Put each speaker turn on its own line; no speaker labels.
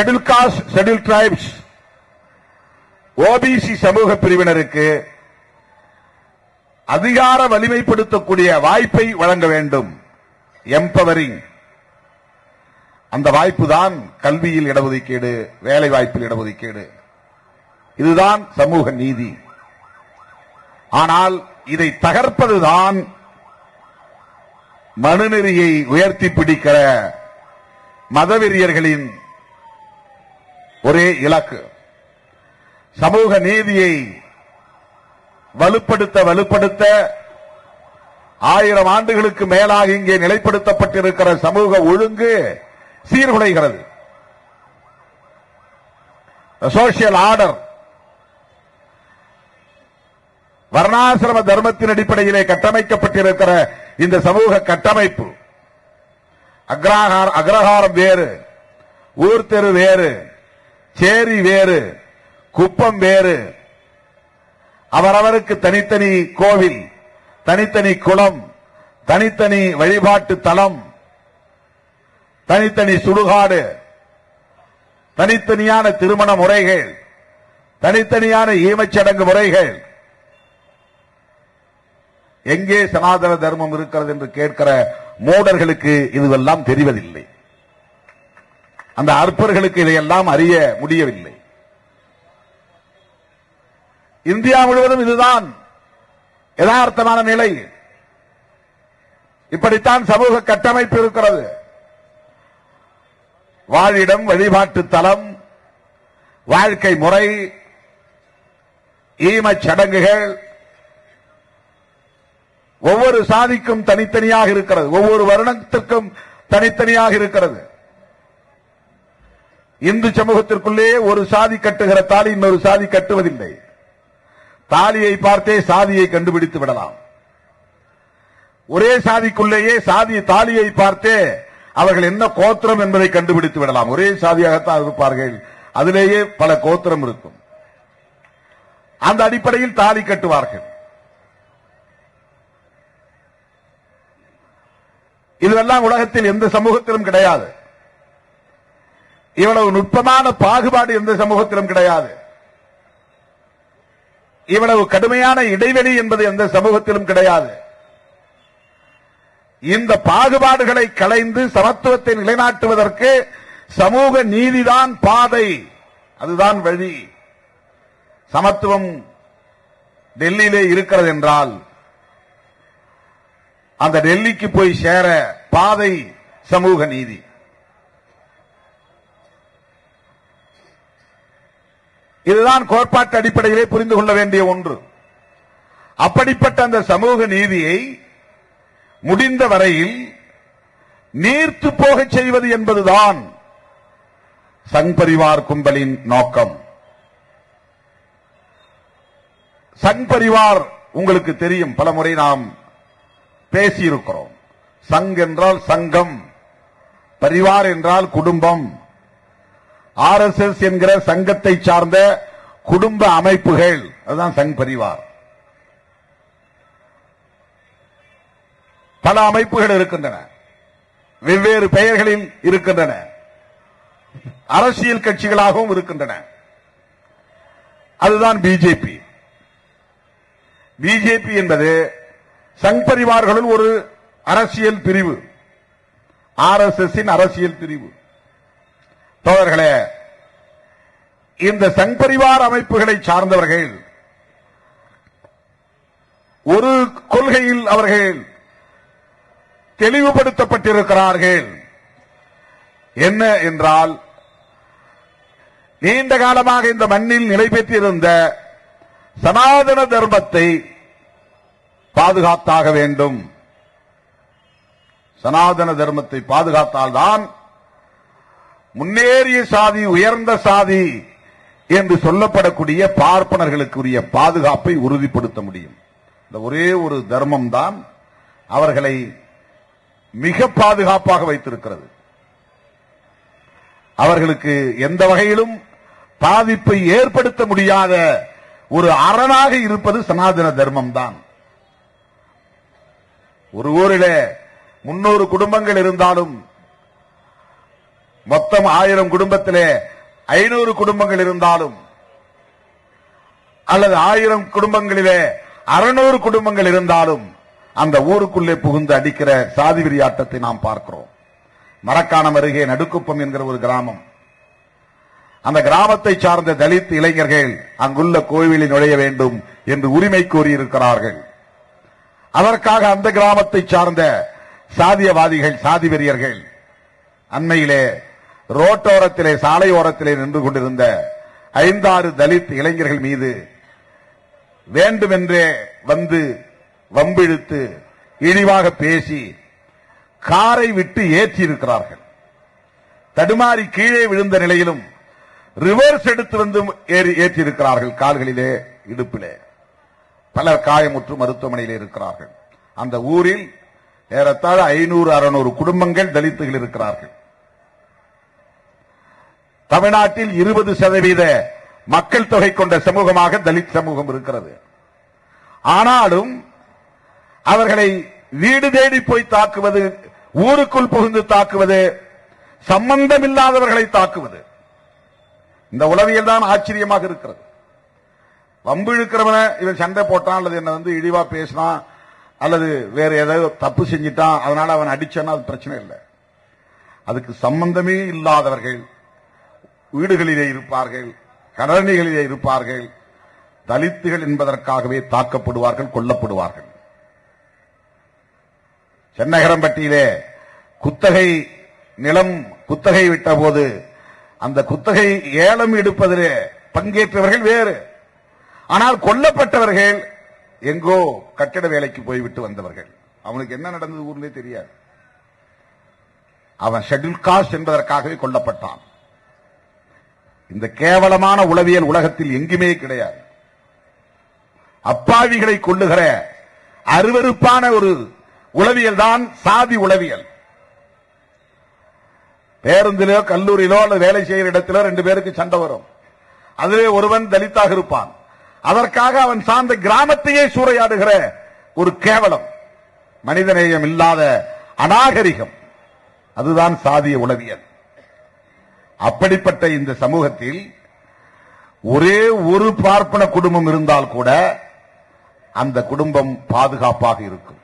Schedule caste schedule tribes OBC சமூக பிரிவினருக்கு அதிகார வலிமைப்படுத்தக்கூடிய வாய்ப்பை வழங்க வேண்டும். எம்பவரிங் அந்த வாய்ப்பு தான் கல்வியில் இடஒதுக்கீடு வேலை வாய்ப்பில் இடஒதுக்கீடு. இதுதான் சமூக நீதி. ஆனால் இதை தகர்ப்பதுதான் மனுநெறியை உயர்த்தி பிடிக்கிற மதவெறியர்களின் ஒரே இலக்கு. சமூக நீதியை வலுப்படுத்த வலுப்படுத்த ஆயிரம் ஆண்டுகளுக்கு மேலாக இங்கே நிலைப்படுத்தப்பட்டிருக்கிற சமூக ஒழுங்கு சீர்குலைகிறது. சோசியல் ஆர்டர் வர்ணாசிரம தர்மத்தின் அடிப்படையிலே கட்டமைக்கப்பட்டிருக்கிற இந்த சமூக கட்டமைப்பு அக்ரஹார அக்ரஹாரம் வேறு ஊர் தெரு வேறு சேரி வேறு குப்பம் வேறு. அவரவருக்கு தனித்தனி கோவில் தனித்தனி குளம் தனித்தனி வழிபாட்டு தலம் தனித்தனி சுடுகாடு தனித்தனியான திருமண முறைகள் தனித்தனியான ஈமச்சடங்கு முறைகள். எங்கே சனாதன தர்மம் இருக்கிறது என்று கேட்கிற மூடர்களுக்கு இதுவெல்லாம் தெரிவதில்லை. அந்த அற்பர்களுக்கு இதையெல்லாம் அறிய முடியவில்லை. இந்தியா முழுவதும் இதுதான் யதார்த்தமான நிலை. இப்படித்தான் சமூக கட்டமைப்பு இருக்கிறது. வாழிடம் வழிபாட்டு தலம் வாழ்க்கை முறை ஈமச் சடங்குகள் ஒவ்வொரு சாதிக்கும் தனித்தனியாக இருக்கிறது. ஒவ்வொரு வருணத்திற்கும் தனித்தனியாக இருக்கிறது. இந்து சமூகத்திற்குள்ளே ஒரு சாதி கட்டுகிற தாலி இன்னொரு சாதி கட்டுவதில்லை. தாலியை பார்த்தே சாதியை கண்டுபிடித்து விடலாம். ஒரே சாதிக்குள்ளேயே சாதி தாலியை பார்த்தே அவர்கள் என்ன கோத்திரம் என்பதை கண்டுபிடித்து விடலாம். ஒரே சாதியாகத்தான் இருப்பார்கள். அதிலேயே பல கோத்திரம் இருக்கும். அந்த அடிப்படையில் தாலி கட்டுவார்கள். இதுவெல்லாம் உலகத்தில் எந்த சமூகத்திலும் கிடையாது. இவ்வளவு நுட்பமான பாகுபாடு எந்த சமூகத்திலும் கிடையாது. இவ்வளவு கடுமையான இடைவெளி என்பது எந்த சமூகத்திலும் கிடையாது. இந்த பாகுபாடுகளை களைந்து சமத்துவத்தை நிலைநாட்டுவதற்கு சமூக நீதிதான் பாதை. அதுதான் வழி. சமத்துவம் டெல்லியிலே இருக்கிறது என்றால் அந்த டெல்லிக்கு போய் சேர பாதை சமூக நீதி. இதுதான் கோட்பாட்டு அடிப்படையிலே புரிந்து கொள்ள வேண்டிய ஒன்று. அப்படிப்பட்ட அந்த சமூக நீதியை முடிந்த வரையில் நீர்த்து போகச் செய்வது என்பதுதான் சங் பரிவார் கும்பலின் நோக்கம். சங் பரிவார் உங்களுக்கு தெரியும். பல முறை நாம் பேசியிருக்கிறோம். சங் என்றால் சங்கம் பரிவார் என்றால் குடும்பம். ஆர் எஸ் எஸ் என்கிற சங்கத்தை சார்ந்த குடும்ப அமைப்புகள். அதுதான் சங் பரிவார். பல அமைப்புகள் இருக்கின்றன. வெவ்வேறு பெயர்களில் இருக்கின்றன. அரசியல் கட்சிகளாகவும் இருக்கின்றன. அதுதான் பிஜேபி. பிஜேபி என்பது சங் பரிவார்களுள் ஒரு அரசியல் பிரிவு. ஆர் எஸ் எஸ் அரசியல் பிரிவு. தோழர்களே இந்த சங்பரிவார் அமைப்புகளை சார்ந்தவர்கள் ஒரு கொள்கையில் அவர்கள் தெளிவுபடுத்தப்பட்டிருக்கிறார்கள். என்ன என்றால் நீண்ட காலமாக இந்த மண்ணில் நிலை பெற்றிருந்த சனாதன தர்மத்தை பாதுகாத்தாக வேண்டும். சனாதன தர்மத்தை பாதுகாத்தால்தான் முன்னேறிய சாதி உயர்ந்த சாதி என்று சொல்லப்படக்கூடிய பார்ப்பனர்களுக்குரிய பாதுகாப்பை உறுதிப்படுத்த முடியும். இந்த ஒரே ஒரு தர்மம் தான் அவர்களை மிக பாதுகாப்பாக வைத்திருக்கிறது. அவர்களுக்கு எந்த வகையிலும் பாதிப்பை ஏற்படுத்த முடியாத ஒரு அரணாக இருப்பது சனாதன தர்மம் தான் ஒரு ஊரில் முன்னூறு குடும்பங்கள் இருந்தாலும் மொத்தம் ஆயிரம் குடும்பத்திலே ஐநூறு குடும்பங்கள் இருந்தாலும் அல்லது ஆயிரம் குடும்பங்களிலே அறுநூறு குடும்பங்கள் இருந்தாலும் அந்த ஊருக்குள்ளே புகுந்து அடிக்கிற சாதி விரியாட்டத்தை நாம் பார்க்கிறோம். மரக்காணம் அருகே நடுக்குப்பம் என்கிற ஒரு கிராமம். அந்த கிராமத்தை சார்ந்த தலித் இளைஞர்கள் அங்குள்ள கோவிலில் நுழைய வேண்டும் என்று உரிமை கோரியிருக்கிறார்கள். அதற்காக அந்த கிராமத்தை சார்ந்த சாதியவாதிகள் சாதி வெறியர்கள் அண்மையிலே ரோட்டோரத்திலே சாலையோரத்திலே நின்று கொண்டிருந்த ஐந்தாறு தலித் இளைஞர்கள் மீது வேண்டுமென்றே வந்து வம்பிழுத்து இழிவாக பேசி காரை விட்டு ஏற்றி இருக்கிறார்கள் தடுமாறி கீழே விழுந்த நிலையிலும் ரிவர்ஸ் எடுத்து வந்து ஏறி இருக்கிறார்கள் கால்களிலே இடுப்பிலே. பலர் காயமுற்று மருத்துவமனையில் இருக்கிறார்கள். அந்த ஊரில் ஏறத்தாழ ஐநூறு அறுநூறு குடும்பங்கள் தலித்துகள் இருக்கிறார்கள். தமிழ்நாட்டில் இருபது சதவீத மக்கள் தொகை கொண்ட சமூகமாக தலித் சமூகம் இருக்கிறது. ஆனாலும் அவர்களை வீடு தேடி போய் தாக்குவது ஊருக்குள் புகுந்து தாக்குவது சம்பந்தமில்லாதவர்களை தாக்குவது இந்த உளவியல் தான் ஆச்சரியமாக இருக்கிறது. வம்பு இழுக்கிறவன இவன் சண்டை போட்டான் அல்லது என்ன வந்து இழிவா பேசினான் அல்லது வேற ஏதாவது தப்பு செஞ்சிட்டான் அதனால அவன் அடிச்சானா அது பிரச்சனை இல்லை. அதுக்கு சம்பந்தமே இல்லாதவர்கள் வீடுகளிலே இருப்பார்கள் கடனிகளிலே இருப்பார்கள் தலித்துகள் என்பதற்காகவே தாக்கப்படுவார்கள் கொல்லப்படுவார்கள். சென்னகரம்பட்டியிலே குத்தகை நிலம் குத்தகை விட்ட போது அந்த குத்தகை ஏலம் எடுப்பதிலே பங்கேற்றவர்கள் வேறு. ஆனால் கொல்லப்பட்டவர்கள் எங்கோ கட்டிட வேலைக்கு போய்விட்டு வந்தவர்கள். அவனுக்கு என்ன நடந்தது ஊர்லயே தெரியாது. அவன் ஷெட்யூல் காஸ்ட் என்பதற்காகவே கொல்லப்பட்டான். இந்த கேவலமான உளவியல் உலகத்தில் எங்குமே கிடையாது. அப்பாவிகளை கொள்ளுகிற அருவருப்பான ஒரு உளவியல் தான் சாதி உளவியல். பேருந்திலோ கல்லூரியிலோ அல்லது வேலை செய்கிற இடத்திலோ ரெண்டு பேருக்கு சண்டை வரும். அதிலே ஒருவன் தலித்தாக இருப்பான். அதற்காக அவன் சார்ந்த கிராமத்தையே சூறையாடுகிற ஒரு கேவலம். மனிதநேயம் இல்லாத அநாகரிகம். அதுதான் சாதிய உளவியல். அப்படிப்பட்ட இந்த சமூகத்தில் ஒரே ஒரு பார்ப்பன குடும்பம் இருந்தால் கூட அந்த குடும்பம் பாதுகாப்பாக இருக்கும்.